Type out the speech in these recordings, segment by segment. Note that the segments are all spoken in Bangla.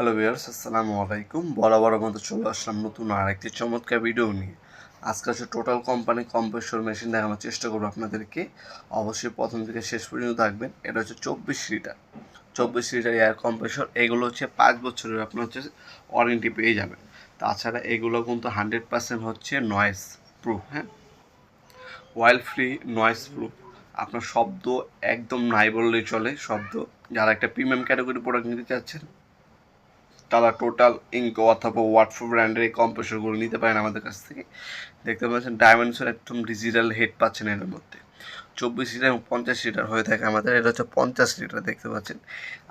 হ্যালো ভিউয়ার্স আসসালামু আলাইকুম। বরাবর মতো চলে আসলাম নতুন আর একটি চমৎকার ভিডিও নিয়ে। আজকে হচ্ছে টোটাল কোম্পানি কম্প্রেসর মেশিন দেখানোর চেষ্টা করব আপনাদেরকে। অবশ্যই প্রথম থেকে শেষ পর্যন্ত থাকবেন এটা হচ্ছে চব্বিশ লিটার। চব্বিশ লিটার এয়ার কম্প্রেসর এগুলো হচ্ছে পাঁচ বছরের, আপনার হচ্ছে ওয়ারেন্টি পেয়ে যাবেন। তাছাড়া এগুলো কিন্তু হান্ড্রেড পার্সেন্ট হচ্ছে নয়েস প্রুফ হ্যাঁ? ওয়াইল ফ্রি নয়েস প্রুফ আপনার শব্দ একদম নাই বললেই চলে। শব্দ, যারা একটা প্রিমিয়াম ক্যাটাগরি প্রোডাক্ট নিতে চাচ্ছেন তারা টোটাল ইঙ্কো অথবা ওয়াটফো ব্র্যান্ডের এই কম্প্রেসরগুলো নিতে পারেন আমাদের কাছ থেকে। দেখতে পাচ্ছেন ডায়মন্ডসের একদম ডিজিটাল হেড পাচ্ছেন এর মধ্যে। চব্বিশ লিটার এবং পঞ্চাশ লিটার হয়ে থাকে আমাদের। এটা হচ্ছে পঞ্চাশ লিটার দেখতে পাচ্ছেন।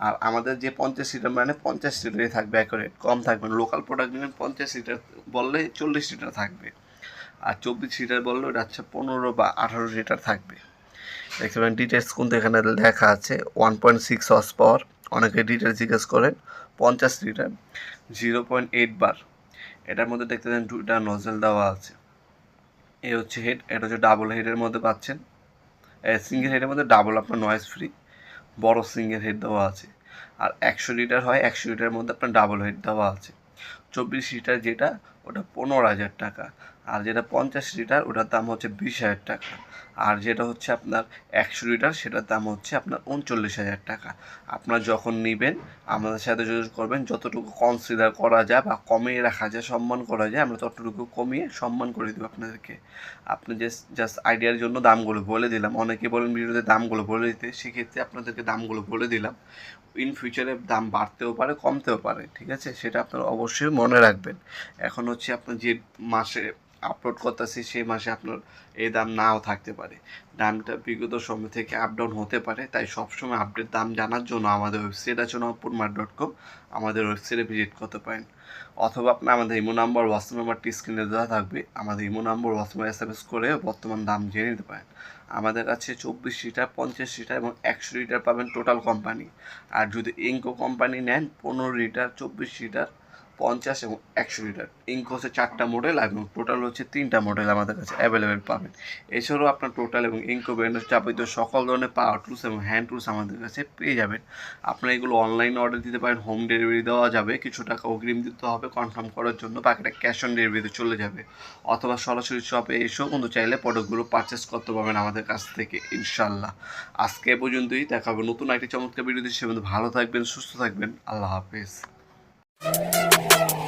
আর আমাদের যে পঞ্চাশ লিটার মানে পঞ্চাশ লিটারই থাকবে অ্যাকোরেট কম থাকবে লোকাল প্রোডাক্ট নিলে পঞ্চাশ লিটার বললে চল্লিশ লিটার থাকবে। আর চব্বিশ লিটার বললে ওটা হচ্ছে পনেরো বা আঠারো লিটার থাকবে। দেখতে পারেন ডিটেলস কিন্তু এখানে লেখা আছে one point six horse power অনেকে ডিটেলস জিজ্ঞেস করেন, পঞ্চাশ litre zero point eight bar. এটার মধ্যে দেখতে পাচ্ছেন দুইটা নজেল দেওয়া আছে। এ হচ্ছে হেড এটা হচ্ছে ডাবল হেডের মধ্যে পাচ্ছেন। সিঙ্গেল হেডের মধ্যে ডাবল আপনার নয়েজ ফ্রি বড় সিঙ্গেল হেড দেওয়া আছে। আর একশো লিটার হয়, একশো লিটারের মধ্যে আপনার ডাবল হেড দেওয়া আছে। চব্বিশ লিটার যেটা ওটা পনেরো হাজার টাকা। আর যেটা পঞ্চাশ লিটার, ওটার দাম হচ্ছে বিশ হাজার টাকা। আর যেটা হচ্ছে আপনার একশো লিটার, সেটার দাম হচ্ছে আপনার উনচল্লিশ হাজার টাকা। আপনার যখন নেবেন, আমাদের সাথে যোগাযোগ করবেন। যতটুকু কনসিডার করা যায় বা কমিয়ে রাখা যায়, সম্মান করা যায়, আমরা ততটুকু কমিয়ে সম্মান করে দেবো আপনাদেরকে। আপনি জাস্ট জাস্ট আইডিয়ার জন্য দামগুলো বলে দিলাম। অনেকে বলেন ভিডিওতে দামগুলো বলে দিতে, সেক্ষেত্রে আপনাদেরকে দামগুলো বলে দিলাম। ইন ফিউচারে দাম বাড়তেও পারে, কমতেও পারে, ঠিক আছে? সেটা আপনারা অবশ্যই মনে রাখবেন। এখন হচ্ছে আপনার যে মাসে আপলোড করতেছি, সেই মাসে আপনার এই দাম নাও থাকতে পারে। দামটা বিগত সময় থেকে আপ ডাউন হতে পারে, তাই সবসময় আপডেট দাম জানার জন্য আমাদের ওয়েবসাইট আছে নবপুর মার্ট ডট কম আমাদের ওয়েবসাইটে ভিজিট করতে পারেন। অথবা আপনি আমাদের ইমো নাম্বার হোয়াটসঅ্যাপ নাম্বারটি স্ক্রিনে দেওয়া থাকবে, আমাদের ইমো নাম্বার হোয়াটসঅ্যাপে এস এম এস করে বর্তমান দাম জেনে নিতে পারেন। আমাদের কাছে চব্বিশ লিটার, পঞ্চাশ লিটার এবং একশো লিটার পাবেন টোটাল কোম্পানি আর যদি ইঙ্কো কোম্পানি নেন, পনেরো লিটার, চব্বিশ লিটার পঞ্চাশ এবং একশো লিটার। ইঙ্কো হচ্ছে চারটা মডেল এবং টোটাল হচ্ছে তিনটা মডেল আমাদের কাছে অ্যাভেলেবেল পাবেন। এছাড়াও আপনার টোটাল এবং ইঙ্কো ব্র্যান্ডের যাবতীয় সকল ধরনের পাওয়ার টুলস এবং হ্যান্ড টুলস আমাদের কাছে পেয়ে যাবেন। আপনারা এগুলো অনলাইনে অর্ডার দিতে পারেন হোম ডেলিভারি দেওয়া যাবে, কিছু টাকা অগ্রিম দিতে হবে কনফার্ম করার জন্য বাকিটা ক্যাশ অন ডেলিভারিতে চলে যাবে। অথবা সরাসরি শপে এসেও কিন্তু চাইলে প্রোডাক্টগুলো পারচেস করতে পারবেন আমাদের কাছ থেকে ইনশাল্লাহ আজকে পর্যন্তই, দেখা হবে নতুন একটি চমৎকার ভিডিও দিচ্ছে ভালো থাকবেন, সুস্থ থাকবেন, আল্লাহ হাফিজ। you.